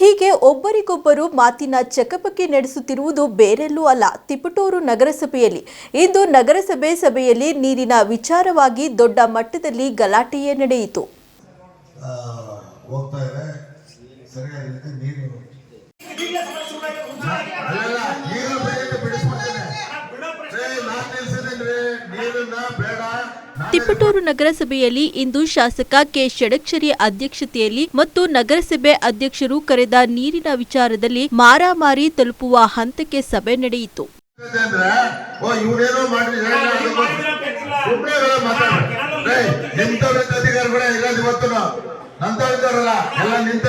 ಹೀಗೆ ಒಬ್ಬರಿಗೊಬ್ಬರು ಮಾತಿನ ಚಕಪಕಿ ನಡೆಸುತ್ತಿರುವುದು ಬೇರೆಲ್ಲೂ ಅಲ್ಲ. ತಿಪಟೂರು ನಗರಸಭೆಯಲ್ಲಿ, ಇಂದು ನಗರಸಭೆ ಸಭೆಯಲ್ಲಿ ನೀರಿನ ವಿಚಾರವಾಗಿ ದೊಡ್ಡ ಮಟ್ಟದಲ್ಲಿ ಗಲಾಟೆಯೇ ನಡೆಯಿತು. ಬೇಡ. ತಿಪಟೂರು ನಗರಸಭೆಯಲ್ಲಿ ಇಂದು ಶಾಸಕ ಕೆ ಷಡಕ್ಷರಿ ಅಧ್ಯಕ್ಷತೆಯಲ್ಲಿ ಮತ್ತು ನಗರಸಭೆ ಅಧ್ಯಕ್ಷರು ಕರೆದ ನೀರಿನ ವಿಚಾರದಲ್ಲಿ ಮಾರಾಮಾರಿ ತಲುಪುವ ಹಂತಕ್ಕೆ ಸಭೆ ನಡೆಯಿತು.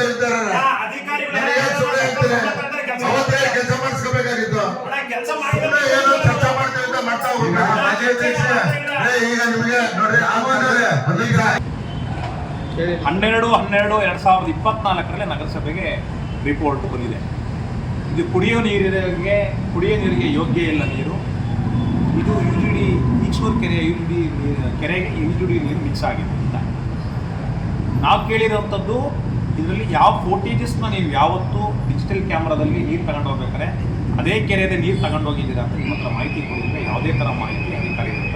ಇದೆ ಹನ್ನೆರಡು ಹನ್ನೆರಡು, ಎರಡು ಸಾವಿರದ ಇಪ್ಪತ್ನಾಲ್ಕರಲ್ಲಿ ನಗರಸಭೆಗೆ ರಿಪೋರ್ಟ್ ಬಂದಿದೆ. ಇದು ಕುಡಿಯೋ ನೀರಿಗೆ ಕುಡಿಯೋ ನೀರಿಗೆ ಯೋಗ್ಯ ಇಲ್ಲ ನೀರು. ಇದು ಯು ಜಿ ಡಿ ಈಚೂರು ಕೆರೆ ಯು ಕೆರೆಗೆ ಯು ಜಿ ಡಿ ನೀರು ಮಿಕ್ಸ್ ಆಗಿದೆ ಅಂತ. ನಾವು ಕೇಳಿರೋಂಥದ್ದು ಇದರಲ್ಲಿ ಯಾವ ಫೋಟೇಜಸ್ನ ನೀವು ಯಾವತ್ತೂ ಡಿಜಿಟಲ್ ಕ್ಯಾಮ್ರಾದಲ್ಲಿ ನೀರು ತಗೊಂಡು ಹೋಗ್ಬೇಕಾದ್ರೆ, ಅದೇ ಕೆರೆದ ನೀರು ತಗೊಂಡು ಹೋಗಿದ್ದೀರಾ ಅಂತ ನಿಮ್ಮ ಹತ್ರ ಮಾಹಿತಿ ಕೊಡಿದ್ರೆ ಯಾವುದೇ ಥರ ಮಾಹಿತಿ ಅಧಿಕಾರಿ ಇಲ್ಲ.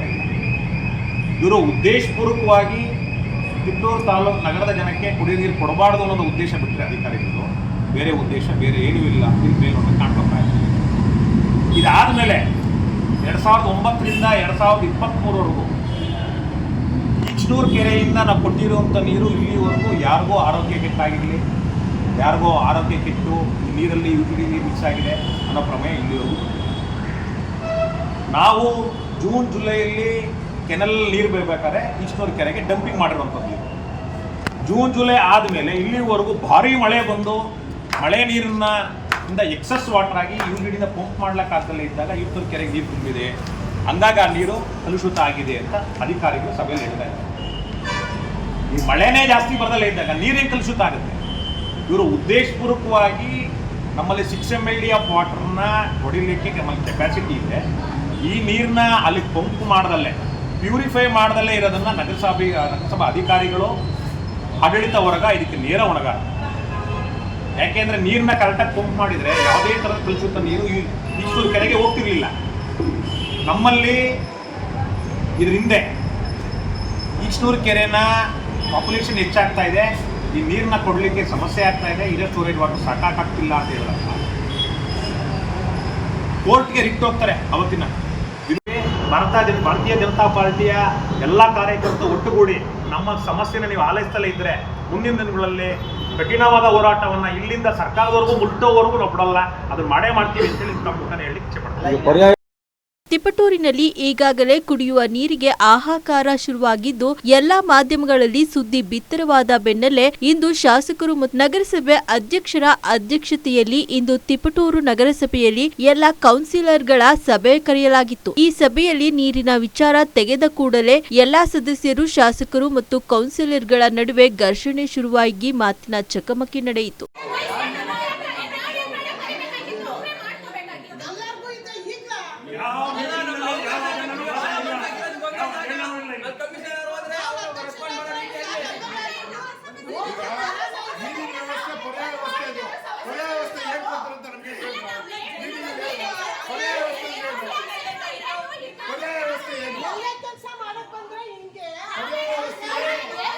ಇವರು ಉದ್ದೇಶಪೂರ್ವಕವಾಗಿ ಕಿತ್ತೂರು ತಾಲೂಕು ನಗರದ ಜನಕ್ಕೆ ಕುಡಿಯೋ ನೀರು ಕೊಡಬಾರ್ದು ಅನ್ನೋದು ಉದ್ದೇಶ ಬಿಟ್ಟರೆ ಅಧಿಕಾರಿಗಳು. ಬೇರೆ ಉದ್ದೇಶ, ಬೇರೆ ಏನೂ ಇಲ್ಲ. ಇಲ್ಲಿ ಒಂದು ಕಾಣ್ಕೊತಾ ಇದಾದ ಮೇಲೆ ಎರಡು ಸಾವಿರದ ಒಂಬತ್ತರಿಂದ ಎರಡು ಸಾವಿರದ ಇಪ್ಪತ್ತ್ಮೂರವರೆಗೂ ಈಚನೂರು ಕೆರೆಯಿಂದ ನಾವು ಕೊಟ್ಟಿರುವಂಥ ನೀರು ಇಲ್ಲಿವರೆಗೂ ಯಾರಿಗೋ ಆರೋಗ್ಯ ಕೆಟ್ಟಾಗಿರಲಿ, ಯಾರಿಗೋ ಆರೋಗ್ಯ ಕೆಟ್ಟು ನೀರಲ್ಲಿ ಯುಟಿಲಿ ನೀರು ಮಿಕ್ಸ್ ಆಗಿದೆ ಅನ್ನೋ ಪ್ರಮೇಯ ಇಲ್ಲಿವರೆಗೂ. ನಾವು ಜೂನ್ ಜುಲೈಯಲ್ಲಿ ಕೆನಲ್ ನೀರು ಬೀಳ್ಬೇಕಾದ್ರೆ ಇಷ್ಟೊಂದು ಕೆರೆಗೆ ಡಂಪಿಂಗ್ ಮಾಡಿರುವಂಥದ್ದು. ಜೂನ್ ಜುಲೈ ಆದಮೇಲೆ ಇಲ್ಲಿವರೆಗೂ ಭಾರಿ ಮಳೆ ಬಂದು ಮಳೆ ನೀರನ್ನ ಇಂದ ಎಕ್ಸಸ್ ವಾಟರ್ ಆಗಿ ಇವ್ರಿಡಿಂದ ಪಂಪ್ ಮಾಡ್ಲಿಕ್ಕಾಗದಲ್ಲೇ ಇದ್ದಾಗ ಈಚನೂರು ಕೆರೆಗೆ ನೀರು ತುಂಬಿದೆ. ಅಂದಾಗ ಆ ನೀರು ಕಲುಷಿತ ಆಗಿದೆ ಅಂತ ಅಧಿಕಾರಿಗಳು ಸಭೆಯಲ್ಲಿ ಹೇಳ್ತಾ ಇದ್ದಾರೆ. ಈ ಮಳೆನೇ ಜಾಸ್ತಿ ಬರದಲ್ಲೇ ಇದ್ದಾಗ ನೀರೇನು ಕಲುಷಿತ ಆಗುತ್ತೆ? ಇವರು ಉದ್ದೇಶಪೂರ್ವಕವಾಗಿ ನಮ್ಮಲ್ಲಿ six M L D of ವಾಟರ್ನ ಹೊಡಿಲಿಕ್ಕೆ ನಮ್ಮಲ್ಲಿ ಕೆಪಾಸಿಟಿ ಇದೆ. ಈ ನೀರನ್ನ ಅಲ್ಲಿ ಪಂಪ್ ಮಾಡ್ದಲ್ಲೇ ಪ್ಯೂರಿಫೈ ಮಾಡದಲ್ಲೇ ಇರೋದನ್ನ ನಗರಸಭೆ, ನಗರಸಭಾ ಅಧಿಕಾರಿಗಳು ಆಡಳಿತ ವರ್ಗ ಇದಕ್ಕೆ ನೇರ ಒಣಗ ಯಾಕೆಂದ್ರೆ ನೀರನ್ನ ಕರೆಕ್ಟಾಗಿ ಪಂಪ್ ಮಾಡಿದ್ರೆ ಯಾವುದೇ ಥರದ ಕಲಿಸುತ್ತ ನೀರು ಈಶ್ವರ ಕೆರೆಗೆ ಹೋಗ್ತಿರ್ಲಿಲ್ಲ. ನಮ್ಮಲ್ಲಿ ಇದ್ರ ಹಿಂದೆ ಈಶ್ನೂರು ಕೆರೆನ ಪಾಪ್ಯುಲೇಷನ್ ಹೆಚ್ಚಾಗ್ತಾ ಇದೆ. ಈ ನೀರನ್ನ ಕೊಡಲಿಕ್ಕೆ ಸಮಸ್ಯೆ ಆಗ್ತಾ ಇದೆ. ಇರೋ ಸ್ಟೋರೇಜ್ ವಾಟರ್ ಸಾಕಾಗ್ತಿಲ್ಲ ಅಂತ ಹೇಳಲ್ಲ ಕೋರ್ಟ್ಗೆ ರಿಕ್ಟ್ ಹೋಗ್ತಾರೆ ಅವತ್ತಿನ. ಭಾರತ ಭಾರತೀಯ ಜನತಾ ಪಾರ್ಟಿಯ ಎಲ್ಲ ಕಾರ್ಯಕರ್ತರು ಒಟ್ಟುಗೂಡಿ ನಮ್ಮ ಸಮಸ್ಯೆನ ನೀವು ಆಲೈಸ್ತಲೇ ಇದ್ರೆ ಮುಂದಿನ ದಿನಗಳಲ್ಲಿ ಕಠಿಣವಾದ ಹೋರಾಟವನ್ನ ಇಲ್ಲಿಂದ ಸರ್ಕಾರದವರೆಗೂ ಮುಟ್ಟೋವರೆಗೂ ನಾವು ಬಿಡಲ್ಲ. ಅದನ್ನ ಮಾಡೇ ಮಾಡ್ತೀವಿ ಅಂತೇಳಿ ಹೇಳಿ ಇಚ್ಛೆ ಪಡ್ತೀನಿ. ತಿಪಟೂರಿನಲ್ಲಿ ಈಗಾಗಲೇ ಕುಡಿಯುವ ನೀರಿಗೆ ಆಹಾಕಾರ ಶುರುವಾಗಿದ್ದು, ಎಲ್ಲಾ ಮಾಧ್ಯಮಗಳಲ್ಲಿ ಸುದ್ದಿ ಬಿತ್ತರವಾದ ಬೆನ್ನಲ್ಲೇ ಇಂದು ಶಾಸಕರು ಮತ್ತು ನಗರಸಭೆ ಅಧ್ಯಕ್ಷರ ಅಧ್ಯಕ್ಷತೆಯಲ್ಲಿ ಇಂದು ತಿಪಟೂರು ನಗರಸಭೆಯಲ್ಲಿ ಎಲ್ಲ ಕೌನ್ಸಿಲರ್ಗಳ ಸಭೆ ಕರೆಯಲಾಗಿತ್ತು. ಈ ಸಭೆಯಲ್ಲಿ ನೀರಿನ ವಿಚಾರ ತೆಗೆದ ಕೂಡಲೇ ಎಲ್ಲಾ ಸದಸ್ಯರು, ಶಾಸಕರು ಮತ್ತು ಕೌನ್ಸಿಲರ್ಗಳ ನಡುವೆ ಘರ್ಷಣೆ ಶುರುವಾಗಿ ಮಾತಿನ ಚಕಮಕಿ ನಡೆಯಿತು ಎಲ್ಲರಿಗೂ ಇದೆ ಈಗ ನೀರಿನ ವ್ಯವಸ್ಥೆ ಪರ್ಯಾಯ ವ್ಯವಸ್ಥೆ ಅದು ಪರ್ಯಾಯ ವ್ಯವಸ್ಥೆ ಏನ್ ಕೊಡ್ತಾರೆ ಅಂತ ನಮ್ಗೆ ಹೇಳ್ತಾರೆ. ನೀರಿನ ವ್ಯವಸ್ಥೆ ಪರ್ಯಾಯ ವ್ಯವಸ್ಥೆ ಏನು? ಪರ್ಯಾಯ ವ್ಯವಸ್ಥೆ ಏನು ಒಳ್ಳೆ ಕೆಲಸ ಮಾಡಕ್ ಬಂದ್ರೆ ಹಿಂಗೆ ಪರ್ಯಾಯ ವ್ಯವಸ್ಥೆ ಏನು?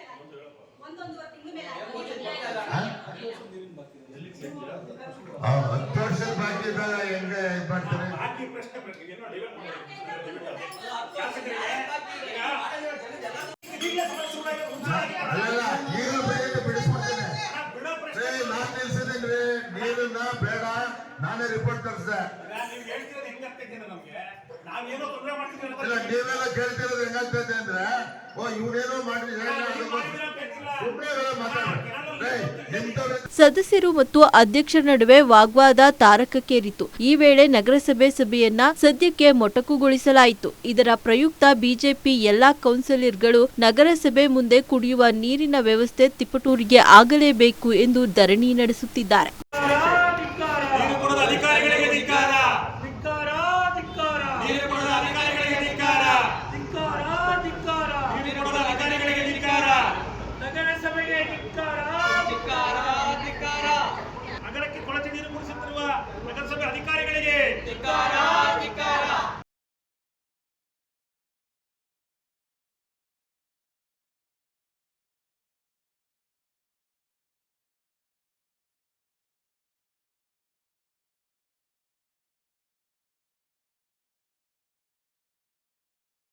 ವರ್ಷದ ಬಾಕಿ ಇದ್ದಾಗ ಹೆಂಗೆ ಇದ್ ಮಾಡ್ತಾರೆ ಅಲ್ಲಲ್ಲ ನೀರು ಬೇಗ ಬಿಡಿಸ್ಬಿಡ್ತೇನೆ ಏ, ನಾನ್ ನಿಲ್ಸಿದ್ದೀನಿ ನೀರನ್ನ ಬೇಡ ನಾನೇ ರಿಪೋರ್ಟ್ ತರಿಸಿದೆ ನೀವು ಹೇಳ್ತಿರೋದು ಹೆಂಗ್ ಆಗ್ತೈತೆ ಅಂದ್ರೆ ನಮ್ಗೆ ನಾವೇನೋ ತೊಂದರೆ ಮಾಡ್ತಿದ್ದೀವಿ ಅಂತ ಇಲ್ಲ ನೀವೆಲ್ಲ ಕೇಳ್ತಿರೋದು ಹೆಂಗಾಗ್ತೈತೆ ಅಂದ್ರೆ ಓ ಇವ್ರೇನೋ ಮಾಡಿದ್ರೆ ಸುಮ್ಮನೆ ಮಾತಾಡ್ರಿ ನಿಮ್ದವ್ರ ಸದಸ್ಯರು ಮತ್ತು ಅಧ್ಯಕ್ಷರ ನಡುವೆ ವಾಗ್ವಾದ ತಾರಕಕ್ಕೇರಿತು. ಈ ವೇಳೆ ನಗರಸಭೆ ಸಭೆಯನ್ನ ಸದ್ಯಕ್ಕೆ ಮೊಟಕುಗೊಳಿಸಲಾಯಿತು. ಇದರ ಪ್ರಯುಕ್ತ ಬಿಜೆಪಿ ಎಲ್ಲಾ ಕೌನ್ಸಿಲರ್ಗಳು ನಗರಸಭೆ ಮುಂದೆ ಕುಡಿಯುವ ನೀರಿನ ವ್ಯವಸ್ಥೆ ತಿಪಟೂರಿಗೆ ಆಗಲೇಬೇಕು ಎಂದು ಧರಣಿ ನಡೆಸುತ್ತಿದ್ದಾರೆ.